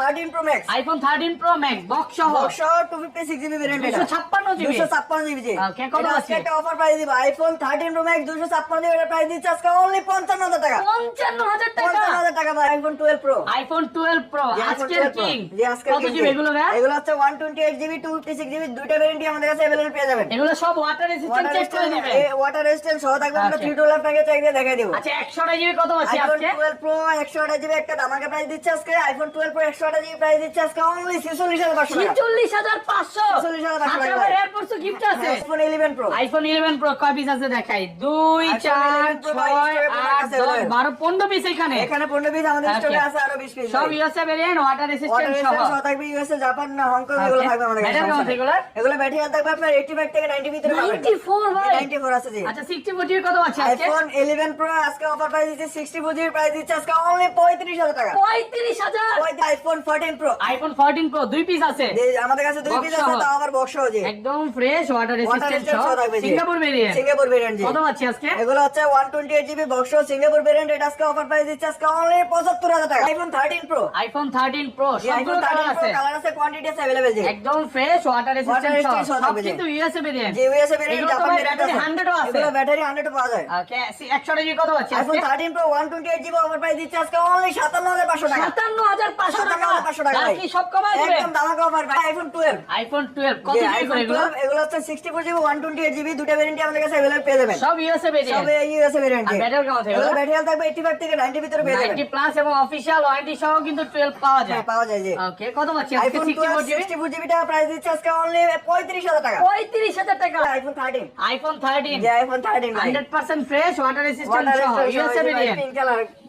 13 Pro Max. iPhone 13 জি ওকে কত আছে একটা অফার প্রাইস একটা দামাকে প্রাইস দিচ্ছে আজকে। iPhone 12 Pro 100 টাকাটা দিয়ে প্রাইস দিচ্ছে আজকে অনলি 46500 টাকা। 46500 46500 টাকা এরপর তো গিফট আছে। আইফোন 11 প্রো আইফোন 11 প্রো কয় পিস আছে দেখাই? 2 4 6 8 10 12 15 পিস এখানে। এখানে 15 পিস আমাদের স্টকে আছে আরও 20 পিস সব ইউএসএ ভেরিয়েন্ট ওয়াটার রেসিস্ট্যান্ট সব থাকবে ইউএসএ জাপান না হংকং এগুলো থাকবে আমাদের কাছে এগুলো? এগুলো ব্যাটারি থাকবে আপনার 85 থেকে 90 ভিতরে 94 ভাই। 94 আছে জি। আচ্ছা 64 জিবি কত আছে আজকে? আইফোন 11 প্রো আজকে অফার প্রাইস দিচ্ছে 64 জিবি প্রাইস দিচ্ছে আজকে অনলি 35000 টাকা। 35000 iPhone IPhone 14 pro iPhone fourteen pro দুই পিস আছে আমাদের কাছে দুই Box পিস আছে সহ। তাও আবার বক্স জি একদম fresh water Water resistant resistant সহ সহ থাকবে জি। সিঙ্গাপুর ভেরিয়েন্ট সিঙ্গাপুর ভেরিয়েন্ট জি কত আছে আজকে এগুলো হচ্ছে 128 জিবি বক্স সিঙ্গাপুর ভেরিয়েন্ট এটা আজকে অফার প্রাইস দিচ্ছে আজকে অনলি 75000 টাকা iPhone 13 pro iPhone thirteen pro iPhone সবগুলো কালার 13 প্রো আছে কালার আছে কোয়ান্টিটি আছে अवेलेबल জি একদম ফ্রেশ ওয়াটার রেসিস্ট্যান্ট সহ resistant সহ সব থাকবে জি। কিন্তু ইউএসএ ভেরিয়েন্ট যে ইউএসএ ভেরিয়েন্ট এগুলো তো জাপান ভাই ভেরিয়েন্ট ব্যাটারি 100 ও আছে এগুলো ব্যাটারি 100 পাওয়া যায় ওকে 100 জিবি কত আছে আইফোন আজকে 13 প্রো 128 জিবি অফার প্রাইস দিচ্ছে আজকে অনলি 57500 টাকা 57500 টাকা 57500 টাকা ভাই। বাকি সব কমাই দিবে একদম দামাকা অফার ভাই আইফোন 12 আইফোন 12 কত জি, জিবি আইফোন করে এগুলো 12 এগুলো হচ্ছে 64 জিবি 128 জিবি দুটো ভেরিয়েন্ট আমাদের কাছে अवेलेबल পেয়ে যাবেন সব ইউএসএ সব ভেরিয়েন্ট ইউএসএ ভেরিয়েন্ট আর ব্যাটারি কেমন আছে এগুলো এগুলো ব্যাটারি থাকবে 85 থেকে 90 ভিতরে পেয়ে যাবেন 90 প্লাস এবং অফিশিয়াল ওয়ারেন্টি সহ কিন্তু 12 পাওয়া যায় হ্যাঁ পাওয়া যায় জি ওকে কত পাচ্ছি আজকে আইফোন 64 জিবি 64 জিবি টাকা প্রাইস দিচ্ছে আজকে অনলি 35000 টাকা 35000 টাকা আইফোন 13 আইফোন 13 যে আইফোন 13 ভাই 100% ফ্রেশ ওয়াটার রেসিস্ট্যান্ট Water সহ resistant ইউএসএ সহ এই ভেরিয়েন্ট pink color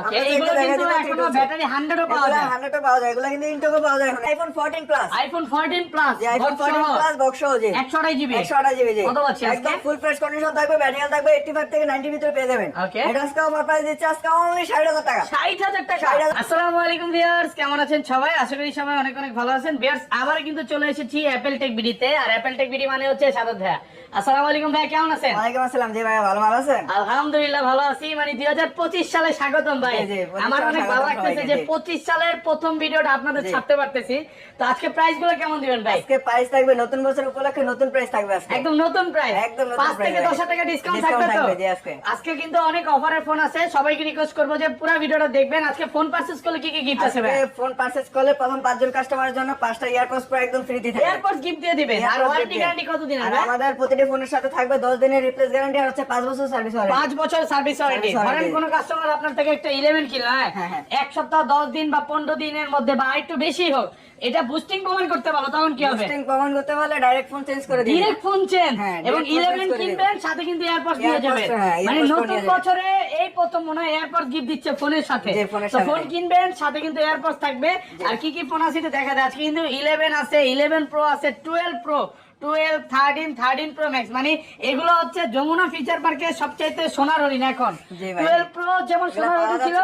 okay এগুলো কিন্তু এখনও ব্যাটারি 100 ও পাওয়া যায়। 100 পাওয়া যায় এগুলা কিন্তু ইন্টোকো পাওয়া যায় iPhone 14 plus iPhone 14 plus iPhone 14 plus box সহ। যে। 128 জিবি 128 জিবি কত পাচ্ছি একদম ফুল ফ্রেশ কন্ডিশন থাকবে ব্যাটারি থাকবে 85 থেকে 90 ভিতরে পেয়ে যাবেন। Okay. এটা আজকে অফার প্রাইস দিচ্ছে আজকে অনলি 60000 টাকা। 60000 টাকা। আসসালামু আলাইকুম ভিউয়ার্স কেমন আছেন সবাই? আশা করি সবাই অনেক অনেক ভালো আছেন। ভিউয়ার্স আবার কিন্তু চলে এসেছি অ্যাপেল টেক বিডিতে আর অ্যাপেল টেক বিডি মানে হচ্ছে সাদত ভাইয়া। আসসালামু আলাইকুম ভাই কেমন আছেন? ওয়ালাইকুম আসসালাম। জি ভাই ভালো ভালো আছেন? আলহামদুলিল্লাহ ভালো আছি। মানে দুই হাজার পঁচিশ সালে স্বাগতম ভাই জি, জি, 25 আমার অনেক ভালো লাগতেছে যে জি। পঁচিশ সালের প্রথম ভিডিওটা আপনাদের ছাড়তে পারতেছি। তো আজকে প্রাইসগুলো কেমন দিবেন ভাই? আজকে প্রাইস থাকবে নতুন বছর উপলক্ষে নতুন প্রাইস থাকবে আজকে। একদম নতুন প্রাইস একদম নতুন পাঁচ price থেকে ভাই। দশ হাজার টাকা ডিসকাউন্ট থাকবে তো? আজকে। আজকে কিন্তু অনেক অফারের ফোন আছে। সবাইকে রিকোয়েস্ট করব যে পুরো ভিডিওটা দেখবেন। আজকে ফোন পারচেজ করলে কি কি গিফট আছে ভাই? ফোন পারচেজ করলে প্রথম পাঁচজন কাস্টমারের জন্য পাঁচটা পুরো একদম এয়ারপোর্ট গিফট দিয়ে দিবেন। আর Earpods ওয়ারেন্টি গ্যারান্টি কতদিন আর আমাদের প্রতিটি ফোনের সাথে থাকবে 10 দিনের রিপ্লেস গ্যারান্টি আর হচ্ছে 5 বছর সার্ভিস ওয়ারেন্টি পাঁচ বছর সার্ভিস ওয়ারেন্টি Service ধরেন warranty। কাস্টমার আপনার থেকে একটা ইলেভেন কিলো হ্যাঁ? হ্যাঁ, হ্যাঁ। এক সপ্তাহ দশ দিন বা পনেরো দিনের মধ্যে বা একটু বেশি হোক এটা বুস্টিং প্রমাণ করতে পারো তখন কি হবে? বুস্টিং প্রমাণ করতে পারলে ডাইরেক্ট ফোন চেঞ্জ করে দিবে। ডিরেক্ট ফোন হ্যাঁ, এবং direct phone ইলেভেন change করে কিনবেন সাথে কিন্তু নিয়ে Airpods, যাবে। হ্যাঁ, মানে নতুন বছরে এই প্রথম মনে হয় এয়ারপোর্ট গিফট দিচ্ছে ফোনের সাথে। তো ফোন কিনবেন সাথে কিন্তু এয়ারপোর্ট থাকবে। আর কি কি ফোন আছে দেখা যায়। আজকে কিন্তু ইলেভেন আছে ইলেভেন প্রো আছে twelve pro twelve thirteen thirteen pro max মানে এগুলো হচ্ছে যমুনা ফিচার পার্কের সবচাইতে সোনার হরিণ এখন। টুয়েলভ প্রো যেমন সোনার হরিণ ছিল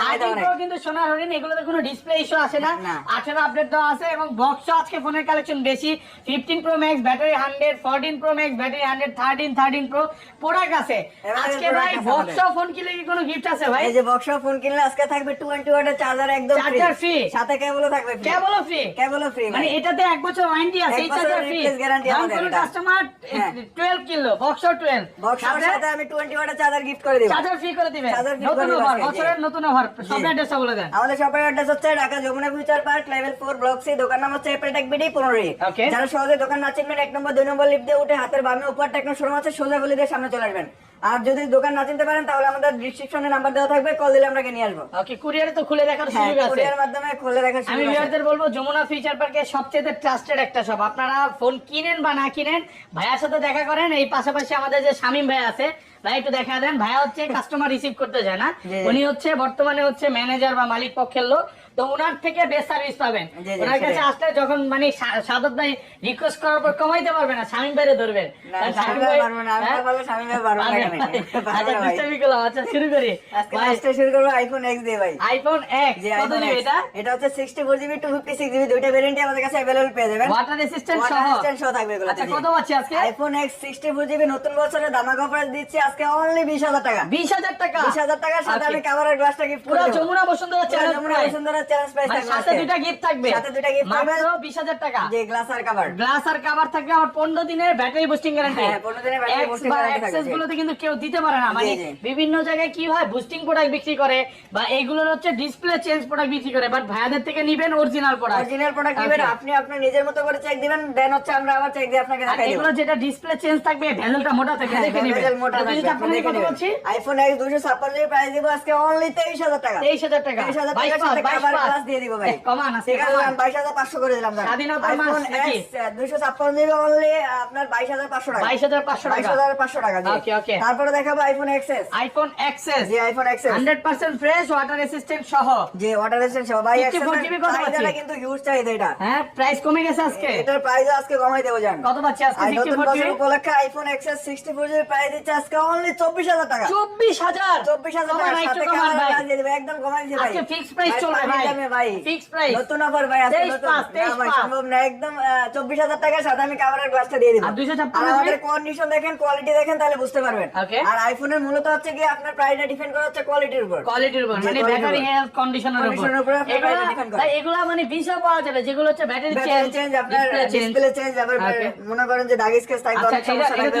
থার্টিন প্রো কিন্তু সোনার হরিণ এগুলোতে কোনো ডিসপ্লে ইস্যু আসে না। আঠেরো আপডেট দেওয়া আছে এবং বক্স আজকে ফোনের কালেকশন বেশি। Fifteen pro max battery hundred fourteen pro max battery hundred thirteen thirteen pro product আছে। আজকে ভাই আছে বক্স ফোন কিনলে কি কোনো গিফট আছে ভাই? এই যে বক্স ফোন কিনলে আজকে থাকবে 20 ওয়াটের চার্জার একদম Charger free। সাথে কেবলও থাকবে free। কেবল ফ্রি কেবলও ফ্রি মানে এটাতে এক বছর ওয়ারেন্টি আছে এই চার্জার ফ্রি replace আমাদের এটা। কাস্টমার হ্যাঁ। 12 কিলো বক্স 12 বক্সের সাথে আমি 20 ওয়াটের চার্জার গিফট করে দেব। চার্জার ফ্রি করে দিবেন নতুন অফার বছরের নতুন অফার সব জি। বলে দেন। আমাদের শপের অ্যাড্রেস হচ্ছে Dhaka Jamuna future park level 4 block C দোকান নাম হচ্ছে এপেল টেক বিডি 15 যারা সহজে দোকান না চিনবেন এক নম্বর দুই নম্বর লিফট দিয়ে উঠে হাতের বামে উপর টেকনো শোরুম আছে সোজা গলি দিয়ে সামনে চলে আসবেন। আর যদি দোকান না চিনতে পারেন তাহলে আমাদের ডিসক্রিপশনে নাম্বার দেওয়া থাকবে কল দিলে আমরা নিয়ে আসব। ওকে কুরিয়ারে তো খুলে দেখার হ্যাঁ সুযোগ আছে। কুরিয়ার মাধ্যমে খুলে দেখার আমি সুযোগ আছে। ভিউয়ারদের বলব যমুনা ফিচার পার্কে সবচেয়ে ট্রাস্টেড একটা শপ আপনারা ফোন কিনেন বা না কিনেন ভাইয়ার সাথে দেখা করেন এই পাশাপাশি আমাদের যে শামিম ভাই আছে ভাই একটু দেখা দেন ভাইয়া হচ্ছে কাস্টমার রিসিভ করতে যায় না। উনি হচ্ছে বর্তমানে হচ্ছে ম্যানেজার বা মালিক পক্ষের লোক। তো ওনার থেকে বেস্ট সার্ভিস পাবেন। ওনার কাছে আসলে যখন মানে সাদত ভাই রিকোয়েস্ট করার পর কমাইতে পারবে না স্বামী বাইরে ধরবেন। হ্যাঁ? আচ্ছা আচ্ছা শুরু করি। আজকে শুরু করব আইফোন এক্স দিয়ে ভাই। আইফোন এক্স কত জিবি এটা? এটা হচ্ছে সিক্সটি ফোর জিবি জিবি দুইটা আমাদের কাছে অ্যাভেলেবল পেয়ে যাবেন। ওয়াটার রেসিস্ট্যান্ট Water সহ? resistant সহ থাকবে এগুলো আচ্ছা কত আজকে? IPhone X sixty four GB নতুন বছরের দামাকা অফার দিচ্ছি আজকে অনলি বিশ হাজার টাকা। বিশ হাজার টাকা? বিশ হাজার টাকার সাথে আমি কাভারের গ্লাসটা গিফট পুরো Jamuna Bashundhara challenge Jamuna Bashundhara challenge price মানে সাথে দুইটা গিফট থাকবে। সাথে দুইটা gift থাকবে। মাত্র বিশ হাজার টাকা। যে গ্লাস আর কাভার গ্লাস আর কভার থাকবে আর পনেরো দিনের ব্যাটারি বুস্টিং গ্যারান্টি হ্যাঁ, 15 দিনের boosting guarantee থাকবে, গুলোতে কিন্তু কেউ দিতে পারে না। মানে বিভিন্ন জায়গায় কি হয়? বুস্টিং প্রোডাক্ট বিক্রি করে বা এইগুলোর হচ্ছে ডিসপ্লে চেঞ্জ প্রোডাক্ট বিক্রি করে। বাট ভাইয়াদের থেকে নিবেন original product original product Okay. আপনি আপনার নিজের মতো করে চেক দিবেন দেন হচ্ছে আমরা আবার চেক দিয়ে আপনাকে দেখাই দেব। এগুলো যেটা ডিসপ্লে চেঞ্জ থাকবে ভ্যালুটা মোটা থাকে দেখে নিবেন। হ্যাঁ, মোটা থাকবে, যদি আপনি আপনাদের দেখে কত বলছি। আইফোন এক্স দুশো ছাপ্পান্ন জিবি প্রাইস দিব আজকে অনলি তেইশ হাজার টাকা। তেইশ হাজার টাকা। তেইশ হাজার বাইশ টাকার পাঁচ সাথে বাইশ কাভার পাঁচ গ্লাস দিয়ে দিব ভাই। কমান আছে কমান। আমি বাইশ হাজার পাঁচশো করে দিলাম দাম। আইফোন এক্স দুশো ছাপ্পান্ন অনলি আপনার বাইশ হাজার পাঁচশো টাকা। বাইশ হাজার পাঁচশো বাইশ টাকা হাজার পাঁচশো টাকা জি। Okay, okay. তারপরে দেখাবো আইফোন এক্সএস আইফোন এক্সএস জি iPhone XS hundred percent fresh water resistant সহ। যে ওয়াটার রেজিস্ট্যান্ট সহ। ভাই 54 GB কত চাহিদাটা পাচ্ছি? কিন্তু হিউজ চাহিদা এটা। হ্যাঁ প্রাইস কমে গেছে আজকে। এটার প্রাইস আজকে কমাই দেবো জান। কত পাচ্ছি আজকে? আর নতুন 64 জিবি উপলক্ষে iPhone XS sixty four GB price দিচ্ছে আজকে অনলি চব্বিশ হাজার টাকা। চব্বিশ হাজার? চব্বিশ হাজার টাকা একদম কমাই দিছে ভাই। fixed price চলবে ভাই। দামে ভাই। Fixed price। নতুন অফার ভাই পাঁচ। সম্ভব না একদম চব্বিশ হাজার টাকার সাথে আমি কাভারের গ্লাসটা দিয়ে দিব। আর 256 আর আমাদের কন্ডিশন দেখেন কোয়ালিটি দেখেন তাহলে বুঝতে পারবেন. আর আইফোনের মূলত হচ্ছে কি আপনার প্রাইসটা ডিপেন্ড করা হচ্ছে কোয়ালিটির উপর। কোয়ালিটির উপর মানে ব্যাটারি হেলথ কন্ডিশনের উপর। এগুলা করে। মানে বিষয় পাওয়া যাবে যেগুলো হচ্ছে ব্যাটারি চেঞ্জ চেঞ্জ আপনার ডিসপ্লে চেঞ্জ আবার মনে করেন যে দাগ স্কেচ অনেক এটা সমস্যা থাকবে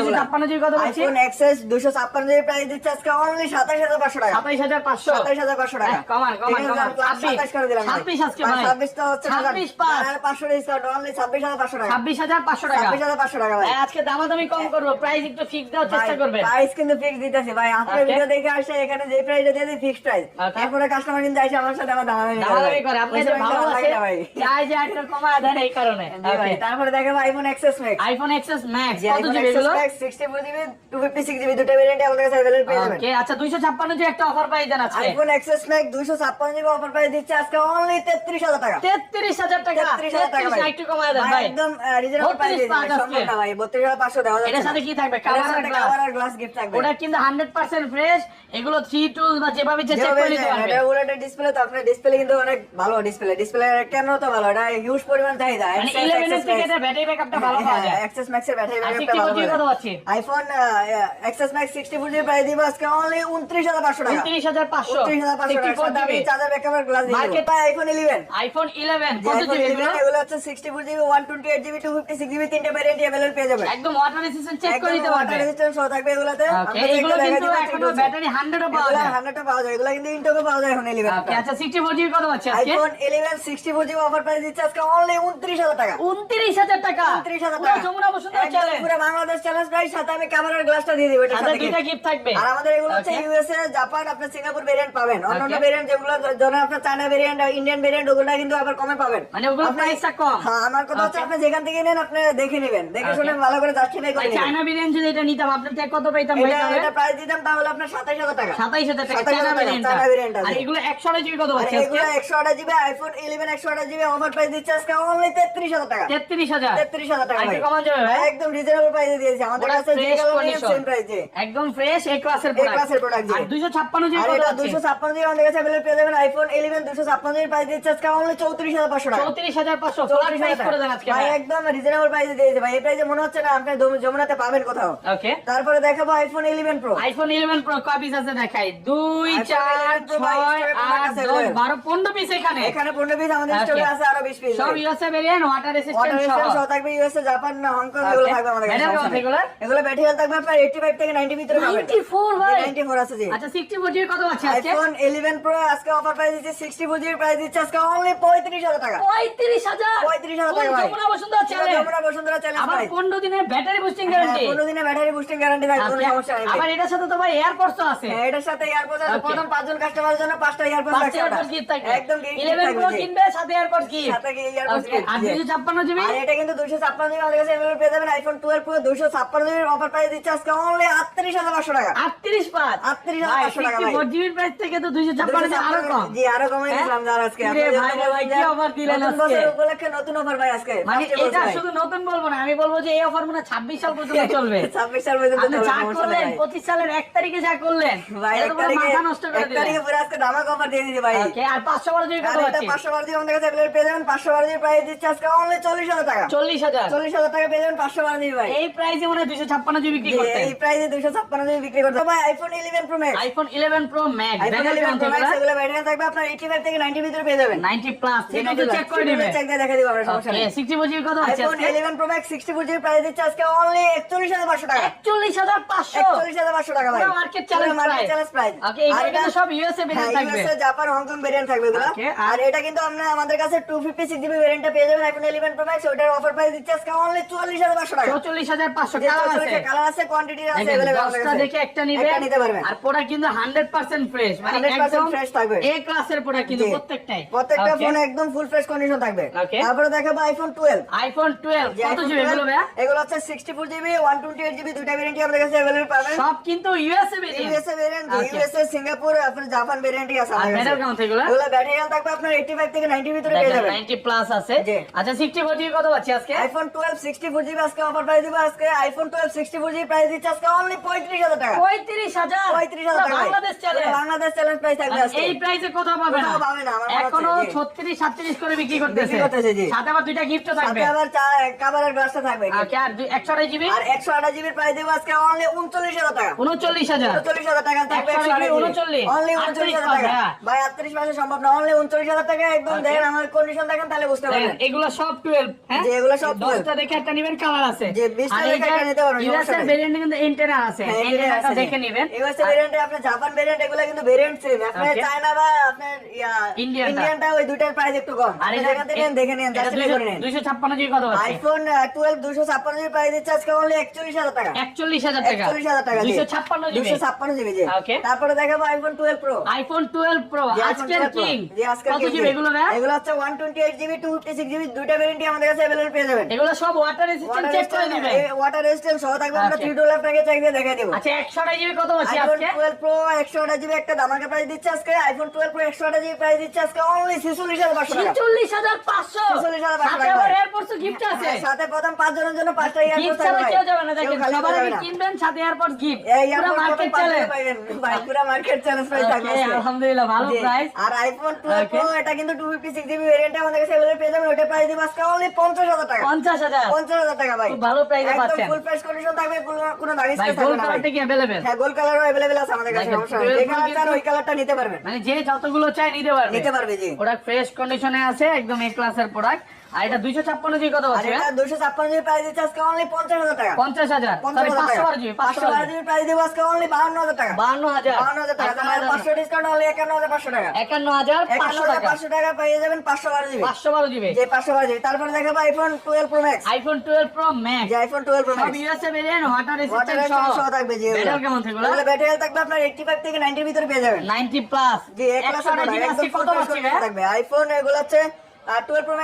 আইফোন এক্সএস দুশো ছাপ্পান্ন জিবি প্রাইস দিচ্ছে আজকে অনলি সাতাশ হাজার পাঁচশো টাকা। সাতাইশ হাজার পাঁচশো। সাতাশ হাজার পাঁচশো টাকা। হ্যাঁ, কমান, কমান, ঠিক আছে, কমান। আমি class ছাব্বিশ। সাতাশ করে দিলাম ছাব্বিশ আজকে ছাব্বিশ তো হচ্ছে না, ছাব্বিশ পাঁচ। আর পাঁচশো ডিসকাউন্ট অনলি ছাব্বিশ হাজার পাঁচশো টাকা। ছাব্বিশ হাজার পাঁচশো টাকা। ছাব্বিশ হাজার পাঁচশো টাকা ভাই। ভাই, আজকে দামাদামি কম করব। প্রাইস একটু ফিক্স দেওয়ার চেষ্টা করবেন। প্রাইস কিন্তু ফিক্স দিতেছি ভাই। আপনার ভিডিও দেখে আসে এখানে যে প্রাইস দিয়ে ফিক্স প্রাইস Okay. কাস্টমার কিন্তু আসে আমার সাথে আমার দামাদামি করে। দামাদামি ভাই। করে ওই আপনাদের ভালো লাগে না ভাই। চাই যে একটা কমা দেন এই কারণে। তারপরে দেখাবো iPhone XS Max iPhone XS Max কত জিবি এগুলো? 64 জিবি 256 জিবি দুটো ভেরিয়েন্ট আমাদের কাছে अवेलेबल পেয়ে যাবেন ওকে আচ্ছা 256 জি একটা অফার পাই দেন আজকে iPhone XS max 256 GB offer price দিচ্ছে আজকে অনলি 33000 টাকা 33000 টাকা 33000 টাকা 33 ভাই একটু কমায় দেন ভাই একদম রিজনেবল প্রাইস 32 পাঁচ আজকে। সম্ভব না ভাই 32500 দেওয়া যাচ্ছে এটার সাথে কি থাকবে কাভার কাভার গ্লাস কাভার আর গ্লাস গিফট থাকবে ওটা কিন্তু 100% ফ্রেশ এগুলো থ্রি টুল বা যেভাবে চেক যেভাবে করে নিতে পারবে এটা ওটা ডিসপ্লে তো আপনার ডিসপ্লে কিন্তু অনেক ভালো ডিসপ্লে ডিসপ্লে কেন তো ভালো এটা হিউজ পরিমাণ চাহিদা মানে 11 এর থেকে এটা ব্যাটারি ব্যাকআপটা ভালো পাওয়া যায় অ্যাক্সেস ম্যাক্স এর ব্যাটারি আর ব্যাকআপটা 64 ভালো জিবি কত পাবেন। পাচ্ছি আইফোন অ্যাক্সেস টাকা। উনত্রিশ হাজার পাঁচশো। উনত্রিশ আমি চার্জার গ্লাস দিব। বাংলাদেশ চ্যালেঞ্জ প্রাইস সাথে আমি ক্যামেরার গ্লাসটা দিয়ে দিবো সাথে সাথে দুইটা। গিফট থাকবে। আর আমাদের এগুলো হচ্ছে ইউএসএ জাপান আপনার সিঙ্গাপুর ভেরিয়েন্ট পাবেন। অন্যান্য ভেরিয়েন্ট যেগুলো ধরেন আপনার চায়না ভেরিয়েন্ট ইন্ডিয়ান ভেরিয়েন্ট ওগুলো কিন্তু আবার কমে পাবেন। মানে ওগুলো প্রাইসটা কম। হ্যাঁ আমার কথা হচ্ছে আপনি যেখান থেকে নেন আপনি দেখে নেবেন। দেখে শুনে ভালো করে জাস্টিফাই করে চায়না বিরিয়ানি যদি এটা নিতাম আপনার কত পাইতাম ভাই এটা প্রাইস দিতাম তাহলে আপনার 27000 টাকা। 27000 টাকা চায়না টাকা, চায়না variant আর এগুলো 100 জিবি কত আর এগুলো 128 GB iPhone 11 128 GB offer price দিচ্ছে আজকে অনলি 33000 টাকা। 33000 33000 টাকা আর ভাই। একটু কমান যাবে ভাই? একদম রিজনেবল প্রাইসে দিয়েছি। আমাদের কাছে যে fresh কালার সেম প্রাইসে একদম ফ্রেশ এ ক্লাসের A product class-এর product, G. R 256 GB আর কত এটা আছে 256 জিবি আমাদের কাছে अवेलेबल পেয়ে যাবেন আইফোন 11 256 জিবি প্রাইস দিচ্ছে আজকে অনলি 34500 টাকা 34500 ফ্ল্যাট প্রাইস করে দেন আজকে ভাই ভাই একদম রিজনেবল প্রাইসে দিয়েছে ভাই এই প্রাইসে মনে হচ্ছে না আপনি দম- যমুনাতে পাবেন কোথাও ওকে তারপরে দেখাবো আইফোন 11 প্রো আইফোন 11 প্রো কয় পিস আছে দেখাই 2 iPhone 4 11 Pro ভাই, 6 stock আমার 8 কাছে 10 available। 12 15 পিস এখানে এখানে 15 পিস আমাদের Okay. স্টকে আছে আরো 20 পিস সব USA variant water water resistant resistance সহ সহ থাকবে ইউএসএ জাপান না হংকং Okay. এগুলো থাকবে আমাদের কাছে Battery সমস্যা কত নেই। এগুলো? এগুলো ব্যাটারি হেলথ থাকবে আপনার 85 থেকে 90 ভিতরে পাবেন। 94 ভাই। 94 আছে জি আচ্ছা 64 জিবি কত আছে আজকে? আইফোন 11 প্রো আজকে অফার প্রাইস দিচ্ছে 64 জিবি প্রাইস দিচ্ছে আজকে অনলি 35000 টাকা। 35000 35000 টাকা ভাই। যমুনা বসুন্ধরা চ্যালেঞ্জ আমরা বসুন্ধরা চ্যালেঞ্জ ভাই 15 দিনের ব্যাটারি বুস্টিং হ্যাঁ, গ্যারান্টি 15 দিনে ব্যাটারি বুস্টিং গ্যারান্টি থাকবে কোনো সমস্যা নেই। আবার এটার সাথে তো ভাই এয়ারপডসও আছে। হ্যাঁ, এটার সাথে এয়ারপোর্ট আছে। প্রথম পাঁচজন কাস্টমারের জন্য পাঁচটা এয়ারপডস গিফট একদম 11 প্রো কিনবে সাথে এয়ারপডস গিফট সাথে earpods gift, আর 256 জিবি? আর এটা কিন্তু 256 জিবি আমাদের কাছে available পেয়ে যাবেন। আইফোন 12 প্রো 256 জিবির অফার প্রাইস দিচ্ছে আজকে অনলি 38500 টাকা। 38 পাঁচ? 38,500 টাকা ভাই। 64 জিবির প্রাইস থেকে তো 256 আরও কম। জি আরও কমে হ্যাঁ? যার আজকে। কি উপলক্ষে নতুন অফার ভাই আজকে মানে এটা শুধু নতুন বলব না আমি বলব যে এই অফার মানে ছাব্বিশ সাল পর্যন্ত চলবে। 26 সাল পর্যন্ত যা করলেন পঁচিশ সালের এক তারিখে যা করলেন ভাই এক তারিখে এক তারিখে পুরো আজকে ধামাকা অফার দিয়ে দিয়েছি ভাই। আর পাঁচশো বারো জিবি কত আর এটা পাচ্ছি 500 বারো দিয়ে আমাদের কাছে পেয়ে যাবেন 500 বারো দিয়ে প্রাইস দিচ্ছে আজকে অনলি 40000 টাকা। চল্লিশ হাজার। 40000 টাকা পেয়ে যাবেন 500 বারো ভাই। এই প্রাইসে মনে দুইশো ছাপ্পান্ন জিবি করতেন। এই প্রাইসে জাপান হংকং ভেরিয়েন্ট থাকবে আর এটা কিন্তু আমরা আমাদের কাছে টু ফিফটি সিক্স জিবি ভেরিয়েন্টটা পেয়ে যাবেন। আইফোন ইলেভেন ওটার অফার প্রাইস দিচ্ছে আজকে অনলি হাজার পাঁচশো টাকা। চুয়াল্লিশ হাজার কালার আছে। কোয়ান্টিটি আছে সিঙ্গাপুর জাপান আছে আপনার থেকে ভিতরে আচ্ছা আছে আজকে? জিবি আজকে অফার প্রাইস আজকে আইফোন 12 64 জিবি প্রাইস দিচ্ছে। আজকে অনলি 35000 টাকা। 35000 35000 টাকা Bangladesh challenge Bangladesh challenge price থাকবে এই প্রাইসে কোথাও পাবে না। পাবে না, আমার হচ্ছে, এখনও জি। 36 37 করে বিক্রি করতেছে বিক্রি করতেছে, জি। সাথে আবার দুইটা গিফটও থাকবে। সাথে আবার কাভারের গ্লাসটা থাকবে। ওকে আর 128 জিবি আর 128 জিবির প্রাইস দিব আজকে অনলি 39000 টাকা। 39000 39000 টাকা থাকবে 128 128 অনলি 39000 টাকা। হ্যাঁ। ভাই 38 মাসে সম্ভব না। অনলি 39000 টাকা একদম দেখেন আমার কন্ডিশন দেখেন তাহলে বুঝতে পারবেন। এগুলো সব 12 হ্যাঁ? এগুলো সব দশটা দেখে একটা নেবেন কালার আছে। জি, 20টা দেখে একটা নিতে পারবেন, US সমস্যা এর নেই। ভেরিয়েন্ট কিন্তু এন্টেনার আছে হ্যাঁ, এন্টেনারটা আছে, দেখে নেবেন ইউএসএ ভেরিয়েন্ট আপনার জাপান ভেরিয়েন্ট এগুলো কিন্তু ভেরিয়েন্ট সেম আপনার Okay. চায়না বা আপনার ইয়া ইন্ডিয়ানটা। ইন্ডিয়ানটা ওই দুইটার প্রাইস একটু কম আর আপনি এটা যেখান থেকে নেন দেখে নেন এটা জাস্টিফাই করে নেন 256 জিবি কত আছে আইফোন 12 256 জিবি প্রাইস দিচ্ছে আজকে অনলি 41000 টাকা 41000 টাকা 41000 টাকা জি 256 জিবি 256 জিবি জি Okay. তারপরে দেখাবো আইফোন 12 প্রো আইফোন 12 প্রো জি, iPhone আজকের 12 Pro। কিং জি, আজকের কত king জিবি জি। এগুলো ভাই এগুলো হচ্ছে 128 জিবি 256 জিবি দুইটা ভেরিয়েন্টই আমাদের কাছে अवेलेबल পেয়ে যাবেন এগুলো সব ওয়াটার রেজিস্ট্যান্ট চেক করে দিবে ওয়াটার রেজিস্ট্যান্ট সহ থাকবে আমরা Okay. 3 ডলার আপনাকে চেক দিয়ে দেখাই দেব আচ্ছা 128 জিবি কত আছে আইফোন আজকে 12 প্রো 128 জিবি একটা দামাকা প্রাইস দিচ্ছে আজকে আইফোন 12 প্রো 128 জিবি প্রাইস দিচ্ছে আজকে অনলি 46500 টাকা 46500 46500 সাথে টাকা। আবার এয়ারপোর্টস গিফট আছে হ্যাঁ, সাথে প্রথম পাঁচ জনের জন্য পাঁচটা গিফট ইয়ারপোর্ট ছাড়া কেউ যাবে না দেখেন খালি সবার যাবে আগে না কিনবেন সাথে এয়ারপোর্টস গিফট এই পুরো এয়ারপোর্ট মার্কেট পাঁচটা চ্যালেঞ্জ পাইবেন ভাই পুরো মার্কেট চ্যালেঞ্জ প্রাইস থাকবে আজকে। আলহামদুলিল্লাহ ভালো জি। প্রাইস আর আইফোন 12 Okay. প্রো এটা কিন্তু 256 জিবি ভেরিয়েন্ট আমাদের কাছে अवेलेबल পেয়ে যাবেন ওটা প্রাইস দিব আজকে অনলি 50000 টাকা 50000 50000 টাকা ভাই খুব ভালো price এ একদম পাচ্ছেন। ফুল প্রাইস কন্ডিশন থাকবে কোনো কোনো দামি ভাই স্পেস গোল থাকবে না কালারটা ভাই কি अवेलेबल হ্যাঁ গোল কালারও अवेलेबल আছে আমাদের কাছে দেখেন, সমস্যা নেই যে 12 কালার চান কিন্তু- ওই কালারটা নিতে পারবেন মানে যে যতগুলো চাই নিতে পারবে নিতে পারবে জি প্রোডাক্ট ফ্রেশ কন্ডিশনে আছে একদম এ ক্লাসের প্রোডাক্ট আর এটা 256 জিবি কত আছে এটা 256 জিবি প্রাইস দিচ্ছে আজকে অনলি 50000 টাকা। 50000 50000 জিবি 512 জিবি প্রাইস দিব আজকে অনলি 52000 টাকা। 52000 52000 টাকা। তাহলে 500 ডিসকাউন্ট হলে 51500 টাকা। 51500 টাকা। 51500 টাকা পেয়ে যাবেন 512 জিবি। 512 জিবি। যে 512 জিবি। তারপরে দেখাবো iPhone 12 Pro Max iPhone 12 Pro Max যে আইফোন 12 প্রো সব ইউএসএ ভেরিয়েন্ট ওয়াটার ওয়াটার সহ। থাকবে জি ব্যাটারি কেমন থাকবে? এগুলো ব্যাটারি থাকবে আপনার 85 থেকে 90 এর ভিতরে পেয়ে যাবেন। 90 প্লাস জি এক ক্লাস 128 কত থাকবে। আইফোন এগুলো হচ্ছে আর টুয়েলভ প্রো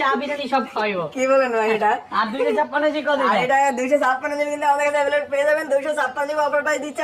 চা বিরিয়ানি সব খাওয়াইবো। কি বলেন ভাই এটা? আর দুইশো ছাপ্পান্ন জি কত এটা দুইশো ছাপ্পান্ন জি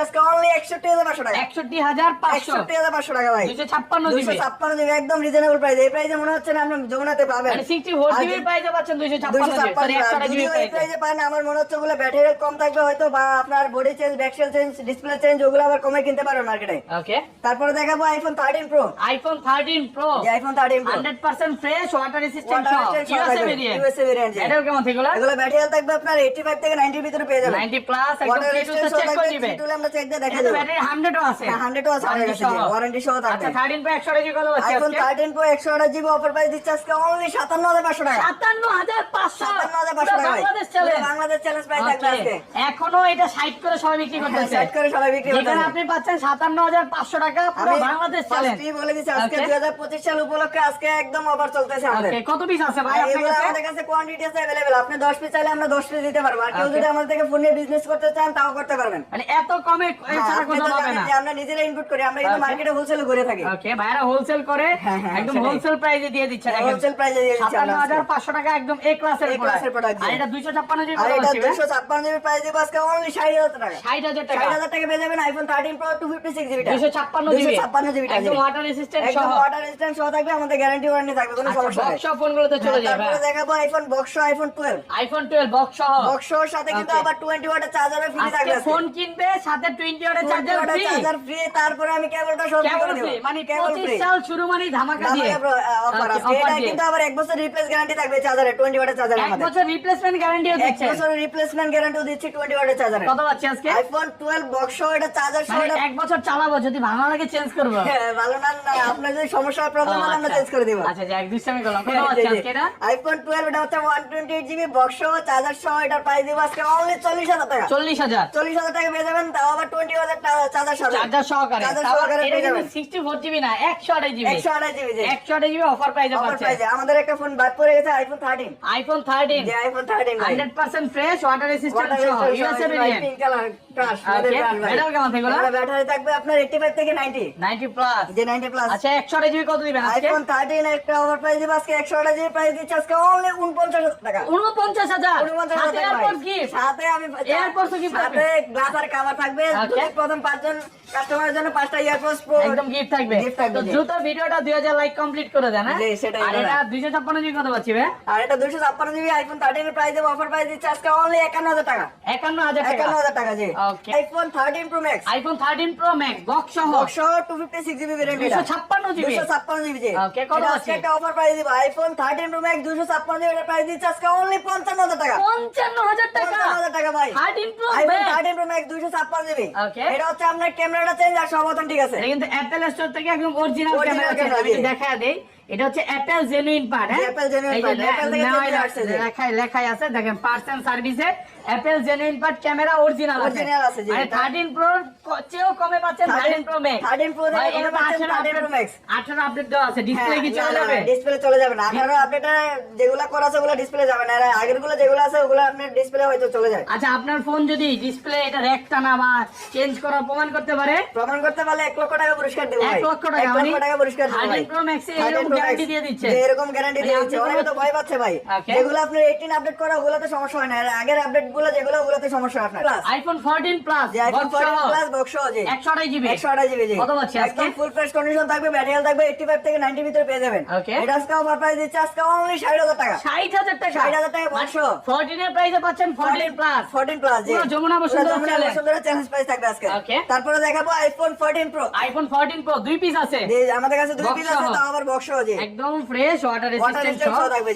আজকে অনলি 61500 টাকা। 61500 61500 টাকা ভাই। 256 জিবি। 256 জিবি একদম রিজনেবল প্রাইস এই প্রাইসে মনে হচ্ছে না আপনি যমুনাতে পাবেন। মানে 64 জিবি প্রাইসে পাচ্ছেন 256 সরি 128 জিবি। প্রাইসে প্রাইসে পান আমার মনে হচ্ছে ওগুলো ব্যাটারি কম থাকবে হয়তো বা আপনার body change back shell change display change ওগুলো আবার কমে কিনতে পারবেন মার্কেটে ওকে তারপরে দেখাবো iPhone 13 Pro iPhone 13 Pro iPhone 13 Pro 100% fresh water USA থাকবে, ভেরিয়েন্ট USA variant, জি। এটাও কেমন থাকল এগুলো ব্যাটারি থাকবে আপনার 85 থেকে 90 এর ভিতরে পেয়ে যাবেন। 90 প্লাস একদম water free to resistant check করে দিবে। আমরা চেক দিয়ে দেখা এটা ব্যাটারি 100 ও আছে। হ্যাঁ, 100 ও আছে আমাদের কাছে, Warranty সহ। থাকবে। আচ্ছা 13 প্রো 100 জিবি কত হচ্ছে আইফোন আজকে। থার্টিন প্রো একশো আঠাশ জিবি অফার প্রাইস দিচ্ছে আজকে অনলি সাতান্ন হাজার পাঁচশো টাকা। 57500 সাতান্ন হাজার পাঁচশো টাকা Bangladesh challenge Bangladesh challenge price থাকবে আজকে। এখনও এটা সাইড করে সবাই বিক্রি করতেছে। সেট করে সবাই বিক্রি করতে যেখানে আপনি পাচ্ছেন 57500 টাকা পুরো বাংলাদেশ চ্যালেঞ্জ ফার্স্টই বলে দিচ্ছি আজকে Okay. দুই হাজার পঁচিশ সাল উপলক্ষে আজকে একদম অফার চলতেছে আমাদের। কত পিস আছে ভাই আর কাছে? কোয়ান্টিটি আছে অ্যাভেলেবেল আপনি 10 পিস চাইলে আমরা 10 পিস দিতে পারব। আর কেউ যদি আমাদের থেকে ফোন নিয়ে বিজনেস করতে চান তাও করতে পারবেন। মানে এত কমে হ্যাঁ, এছাড়া আপনি কোথাও তো পাবে জানেন না। যে আমরা নিজেরা ইনপুট করি আমরা কিন্তু মার্কেটে হোলসেল করে থাকি। ওকে ভাইরা হোলসেল করে হ্যাঁ, হ্যাঁ, একদম হোলসেল প্রাইসে দিয়ে দিচ্ছে হোলসেল প্রাইসে দিয়ে দিচ্ছি 57500 টাকা একদম এ ক্লাসের A class এর product, আর এটা 256 জিবি আর এটা 256 জিবি প্রাইস দিব আজকে অনলি 60000 টাকা। 60000 টাকা। 60000 টাকা পেয়ে যাবেন iPhone 13 Pro 256 GB 256 GB 256 GB একদম ওয়াটার রেসিস্ট্যান্ট একদম সহ। ওয়াটার সহ থাকবে আমাদের গ্যারান্টি ওয়ারেন্টি থাকবে কোনো আচ্ছা সমস্যা নেই। বক্স চলে যাবে তারপরে দেখাবো iPhone box iPhone 12 iPhone 12 box সহ সাথে কিন্তু আবার 20 ওয়াটের চার্জার ফ্রি থাকবে ফোন কিনবে সাথে 20 20 চার্জার ফ্রি চার্জার ফ্রি তারপরে আমি কেবলটা সব করে দেব। মানে কেবল ফ্রি সাল শুরু মানে ধামাকা দিয়ে। অফার আছে। এটা কিন্তু আবার এক বছর রিপ্লেস গ্যারান্টি থাকবে চার্জারে 20 ওয়াটের চার্জার এক বছর রিপ্লেসমেন্ট গ্যারান্টিও এক দিচ্ছে। রিপ্লেসমেন্ট গ্যারান্টিও দিচ্ছি 20 ওয়াটের চার্জারে কত পাচ্ছি আজকে? আইফোন 12 বক্স এটা চার্জার সহ মানে এক বছর চালাবো যদি ভালো লাগে চেঞ্জ করব। হ্যাঁ, ভালো না না আপনার যদি সমস্যা প্রবলেম হলে আমরা চেঞ্জ করে দিব। আচ্ছা এক দুষ্টামি করলাম। কত পাচ্ছি আজকে এটা? আইফোন 12 এটা হচ্ছে 128 জিবি বক্স সহ চার্জার সহ এটার প্রাইস দিব আজকে অনলি 40000 টাকা। চল্লিশ হাজার। 40000 টাকা পেয়ে যাবেন তাও আবার 20000 চার্জার সাথে চার্জার সহকারে। চার্জার সহকারে। এটা কিন্তু সিক্সটি ফোর জিবি না একশো আঠাশ জিবি 128 জিবি যে একশো আঠাশ জিবি অফার প্রাইসে অফার পাচ্ছে আমাদের একটা ফোন বাদ পড়ে গেছে iPhone 13 iPhone thirteen iPhone 13 hundred percent fresh water resistant সহ। ইউএসএ সহ, ভেরিয়েন্ট ভাই। battery কেমন থাকবে না? থাকবে আপনার 85 থেকে 90 নাইনটি প্লাস যে 90 প্লাস আচ্ছা একশো আঠাশ জিবি কত দিবেন আজকে? আইফোন 13 একটা অফার প্রাইস দিব আজকে 128 জিবি প্রাইস দিচ্ছে আজকে অনলি 49000 টাকা। উনপঞ্চাশ হাজার? 49000 সাথে টাকা এয়ারপোর্ট ভাই। গিফট সাথে আমি Airpods ও সাথে গ্লাস আর কভার থাকবে। প্রথম পাঁচজন কাস্টমারের জন্য পাঁচটা ইয়ারপোডস প্রো একদম গিফট থাকবে। থাকবে, তো দ্রুত ভিডিওটা দুই হাজার লাইক কমপ্লিট করে দেন হ্যাঁ? সেটাই আর এটা দুইশো ছাপ্পান্ন জিবি কত পাচ্ছি ভাই আর এটা 256 জিবি আইফোন 13 এর প্রাইস দেব অফার প্রাইস দিচ্ছে আজকে অনলি 51000 টাকা। একান্ন হাজার টাকা। 51000 টাকা জি। Okay. IPhone 13 Pro Max iPhone thirteen Pro Max box সহ। বক্স 256 জিবি ভেরিয়েন্ট দুইশো ছাপ্পান্ন জিবি 256 জিবি জি কত আছে? একটা অফার প্রাইস দিব। আইফোন 13 প্রো ম্যাক্স 256 জিবি এর প্রাইস দিচ্ছে আজকে অনলি 55000 টাকা। পঞ্চান্ন হাজার টাকা? 55000 টাকা ভাই। Thirteen Pro iPhone 13 Pro Max 256 GB. এটা হচ্ছে আপনার ক্যামেরাটা চেঞ্জ আর সব ঠিক আছে। কিন্তু অ্যাপেল স্টোর থেকে একদম অরিজিনাল ক্যামেরা দেই। এটা হচ্ছে অ্যাপেল জেনুইন পার্ট হ্যাঁ? থেকে। লেখাই লেখাই আছে দেখেন সার্ভিসে Apple genuine part camera original আছে। মানে 13 প্রো চেয়েও কমে পাচ্ছেন 13 প্রো ম্যাক্স 13 Pro থেকে কমে পাচ্ছেন 13 Pro Max। 18 আপডেট দেওয়া আছে ডিসপ্লে কি চলে যাবে? ডিসপ্লে চলে যাবে না। 18 আপডেটে যেগুলো করা আছে ওগুলো ডিসপ্লে যাবে না। আর আগেরগুলো যেগুলো আছে ওগুলো আপনার ডিসপ্লে হয়তো চলে যায়। আচ্ছা আপনার ফোন যদি ডিসপ্লে এটা রেক টানা বা চেঞ্জ করা প্রমাণ করতে পারে? প্রমাণ করতে পারলে 1 লক্ষ টাকা পুরস্কার দেবো এক লক্ষ টাকা, 1 মানে লক্ষ টাকা পুরস্কার দেবো 13 ভাই। Pro Max এ 13 এরকম Pro দিয়ে দিচ্ছে। এরকম গ্যারান্টি দিয়ে দিচ্ছে। অনেকে তো ভয় পাচ্ছে ভাই। যেগুলো আপনি 18 আপডেট করা ওগুলোতে সমস্যা হয় না। আর আগের আপডেট যেগুলো ওগুলোতে সমস্যা আপনার। IPhone 14 Plus iPhone 14 Plus box আছে 128 জিবি 128 জিবি কত পাচ্ছি আজকে? ফুল ফ্রেশ কন্ডিশন থাকবে ব্যাটারি থাকবে 85 থেকে 90 ভিতরে পেয়ে যাবেন। এটা আজকে অফার প্রাইস দিচ্ছে আজকে অনলি 60000 টাকা। 60000 টাকা। 60,000 টাকা বর্ষ। 14 এর প্রাইসে পাচ্ছেন 14 প্লাস 14 প্লাস জি। যমুনা বসুন্ধরা পুরো Jamuna challenge। Bashundhara challenge price থাকবে আজকে। তারপরে দেখাবো আইফোন 14 প্রো আইফোন 14 প্রো দুই পিস আছে। আমাদের কাছে দুই পিস আছে। তাও আবার বক্স একদম ফ্রেশ ওয়াটার রেসিস্ট্যান্ট জি।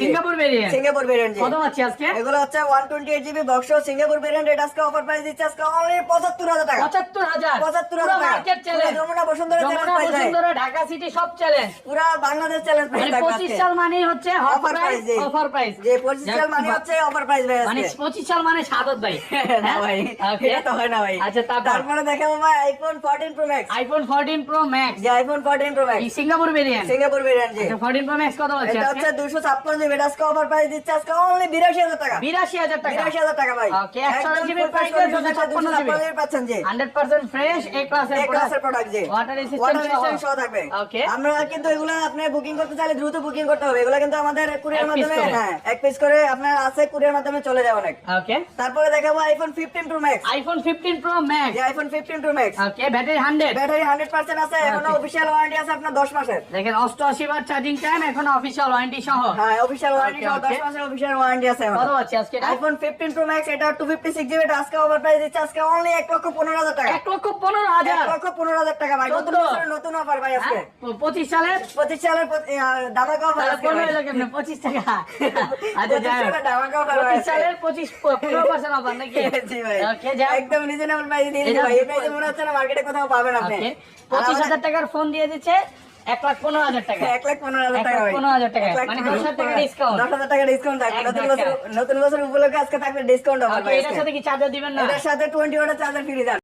সিঙ্গাপুর ভেরিয়েন্ট সিঙ্গাপুর ভেরিয়েন্ট কত আছে আজকে? এগুলো হচ্ছে 128 জিবি বক্স সিঙ্গাপুর ভেরিয়েন্ট এটা আজকে অফার প্রাইস দিচ্ছে আজকে অনলি 75000 টাকা। 75000 75000 টাকা। Market challenge Jamuna Bashundhara challenge Bashundhara Dhaka city সব চ্যালেঞ্জ পুরো বাংলাদেশ চ্যালেঞ্জ মানে 25 সাল মানেই হচ্ছে অফার প্রাইস অফার প্রাইস যে। 25 সাল মানে হচ্ছে অফার প্রাইস ভাই মানে 25 সাল মানে সাদত ভাই। না ভাই. এটা তো হয় না ভাই। আচ্ছা তারপর? দেখাবো ভাই iPhone 14 Pro Max iPhone 14 Pro Max যে iPhone 14 Pro Max Singapore variant Singapore variant জি আচ্ছা 14 প্রো ম্যাক্স কত হচ্ছে এটা হচ্ছে 256 জিবি এটা আজকে অফার প্রাইস দিচ্ছে আজকে অনলি 82000 টাকা। 82000 টাকা? 82000 টাকা ভাই। Okay, 128 GB প্রাইস full দিয়ে price 256 জিবি। জিবি পাচ্ছেন জি। 100% ফ্রেশ এ ক্লাসের এক ক্লাসের প্রোডাক্ট জি। ওয়াটার রেসিস্ট্যান্ট সহ থাকবে। Okay. আমরা কিন্তু এগুলো আপনি বুকিং করতে চাইলে দ্রুত বুকিং করতে হবে। এগুলো কিন্তু আমাদের কুরিয়ার মাধ্যমে হ্যাঁ এক পিস করে আপনার আছে কুরিয়ার মাধ্যমে চলে যাবে অনেক। ওকে তারপরে দেখাবো iPhone 15 Pro Max iPhone 15 Pro Max iPhone 15 Pro Max okay battery 100 battery 100% আছে এখনও. অফিশিয়াল ওয়ারেন্টি আছে আপনার 10 মাসের। দেখেন 88 ওয়াট চার্জিং টাইম এখন অফিসিয়াল ওয়ারেন্টি সহ। হ্যাঁ অফিশিয়াল ওয়ারেন্টি সহ 10 মাসের অফিশিয়াল ওয়ারেন্টি আছে কত আছে আজকে আইফোন 15 প্রো ম্যাক্স এটা 256 জিবি এটা আজকে ওভার প্রাইস দিচ্ছে আজকে অনলি 1 লক্ষ 15 টাকা। এক লক্ষ পনেরো 1 লক্ষ 15 টাকা ভাই। নতুন বছরের নতুন অফার ভাই আজকে। হ্যাঁ? প- পঁচিশ সালের? 25 সালের প্রতি- আহ, ধামাকা অফার তাহলে আজকে পনেরো ভাই। হলো টাকা। আচ্ছা যাই হোক। সালের ধামাকা অফার নাকি? জি ভাই। ওকে একদম রিজনেবল প্রাইসে দিয়ে এটা- ভাই। এই প্রাইসে মনে হচ্ছে না মার্কেটে কোথাও পাবেন আপনি। ওকে আর পঁচিশ আমাদের- হাজার টাকার ফোন দিয়ে দিচ্ছে। এক লাখ পনেরো হাজার টাকা। এক লাখ পনেরো হাজার টাকা পনেরো হাজার টাকা। মানে দশ হাজার টাকা হাজার দশ হাজার টাকা ডিসকাউন্ট থাকবে। নতুন বছর নতুন বছর উপলক্ষে আজকে থাকবে ডিসকাউন্ট অফার এটার সাথে কি চার্জার দিবেন না? এটার সাথে টোয়েন্টি ওয়াটের চার্জার ফ্রি